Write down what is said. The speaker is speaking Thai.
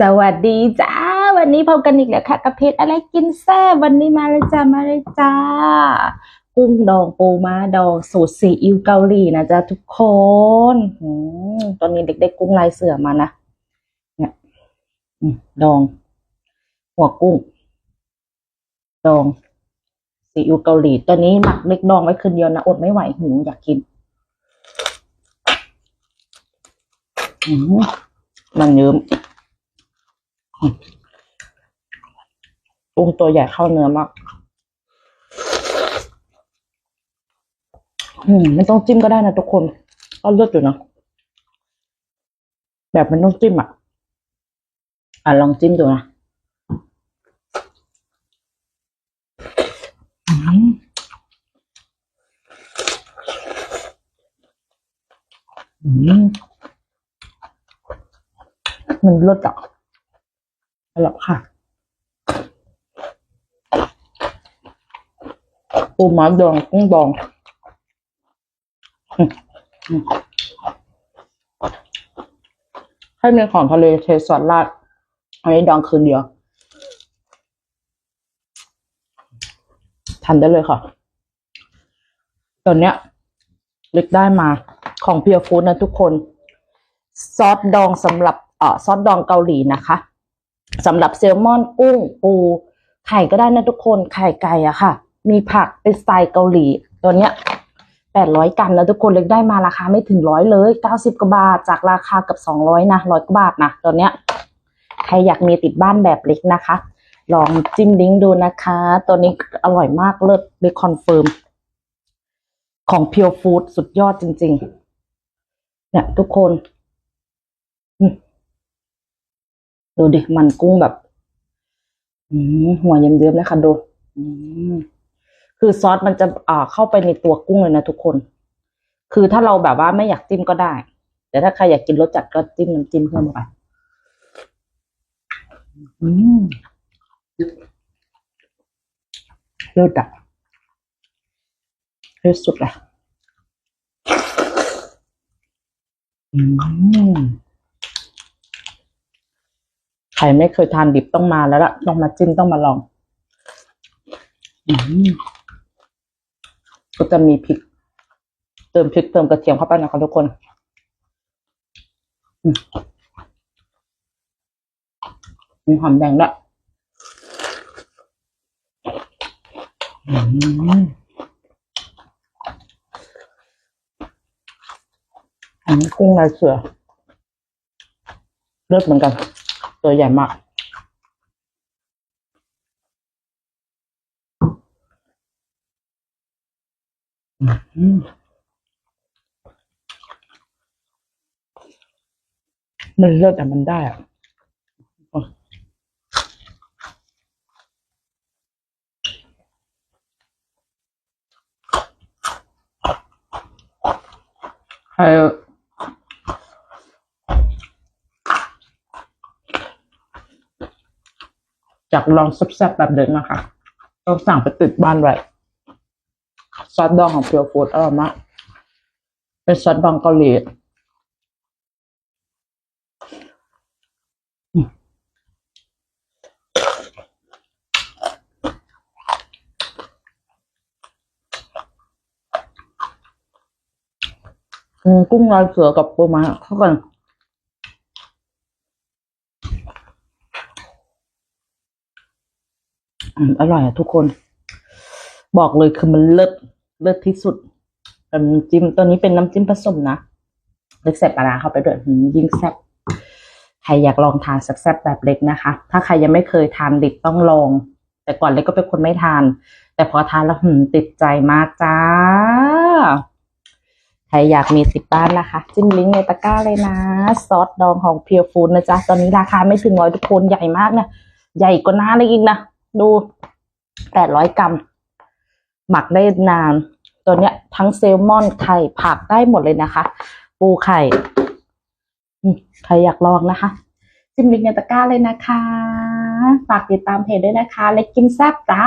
สวัสดีจ้า วันนี้พบกันอีกแล้วค่ะกับเพจอะไรกินแซ่บวันนี้มาเลยจ้ามาเลยจ้า กุ้งดองปูม้าดองสูตรซีอิ๊วเกาหลีนะจ๊ะทุกคนอตอนนี้เด็กๆกุ้งลายเสือมานะเนี่ยดอง หัวกุ้ง ดองซีอิ๊วเกาหลีตอนนี้หมักเล็กดองไว้คืนเดียวนะอดไม่ไหวหิวอยากกินมมันเยิ้ม กุ้งตัวใหญ่เข้าเนื้อมาก อืมไม่ต้องจิ้มก็ได้นะทุกคนก็เลือดอยู่นะแบบมันต้องจิ้มอะ อะลองจิ้มดูนะอืมอืมมันเลือดอะ อร่อยค่ะปูม้าดองกุ้งดองให้มีของทะเลเทซอสราดอันนี้ดองคืนเดียวทานได้เลยค่ะ ตอนเนี้ยเล็กได้มาของเพียวฟู้ดนะทุกคน ซอสดองสำหรับเอ่อซอสดองเกาหลีนะคะ สำหรับแซลมอนกุ้งปู ไข่ก็ได้นะทุกคนไข่ไก่อะค่ะ มีผักเป็นสไตล์เกาหลีตัวเนี้ยแปดร้อยกรัมแล้วทุกคนเล็กได้มาราคาไม่ถึงร้อยเลยเก้าสิบกว่าบาท จากราคากับสองร้อยนะร้อยกว่าบาทนะตัวเนี้ยใครอยากมีติดบ้านแบบเล็กนะคะ ลองจิ้มลิงก์ดูนะคะ ตัวนี้อร่อยมากเลิศเลยคอนเฟิร์มของเพียวฟู้ดสุดยอดจริง ๆ เนี่ยทุกคนอืม ดูดิมันกุ้งแบบหัวเยิ้มๆเลยค่ะดูคือซอสมันจะอ่าเข้าไปในตัวกุ้งเลยนะทุกคน คือถ้าเราแบบว่าไม่อยากจิ้มก็ได้ แต่ถ้าใครอยากกินรสจัดก็จิ้มน้ำจิ้มเพิ่มไปอืมเลิศอะที่สุดอะอืม ใครไม่เคยทานดิบต้องมาแล้วล่ะต้องมาจิ้มต้องมาลองอืมก็จะมีพริก เติมพริกเติมกระเทียมเข้าไปนะครับทุกคนอืมมีหอมแดงด้วยอืมอันนี้กุ้งลายเสือเลือดเหมือนกัน ตัวใหญ่มาก อืมมันเลิศแต่มันได้อะใคร อยากลองแซ่บๆแบบเดิมนะคะต้องสั่งไปติดบ้านไว้ซอสดองของเพียวฟูดอร่อยมากเป็นซอสดองเกาหลีอืมกุ้งลายเสือกับปูม้าเข้ากัน อร่อยอะทุกคน บอกเลยคือมันเลิศเลิศที่สุดน้ำจิ้มตัวนี้เป็นน้ำจิ้มผสมนะเล็กใส่ปลาร้าเข้าไปด้วยยิ่งแซ่บใครอยากลองทานแซ่บๆแบบเล็กนะคะ ถ้าใครยังไม่เคยทานเดิบต้องลอง แต่ก่อนเล็กก็เป็นคนไม่ทาน แต่พอทานแล้วหืมติดใจมากจ้า ใครอยากมีสิบบ้านนะคะ จิ้มลิงก์ในตะกร้าเลยนะ ซอสดองของเพียวฟูดนะจ๊ะ ตอนนี้ราคาไม่ถึงร้อยทุกคนใหญ่มากเนะใหญ่กว่าหน้าเลยอีกนะ ดู แปดร้อยกรัม หมักได้นาน ตัวเนี้ย ทั้งเซลมอนไข่ผักได้หมดเลยนะคะ ปูไข่ใครอยากลองนะคะจิ้มลิงในตะกร้าเลยนะคะ ฝากติดตามเพจด้วยนะคะ เล็กกินแซ่บจ้า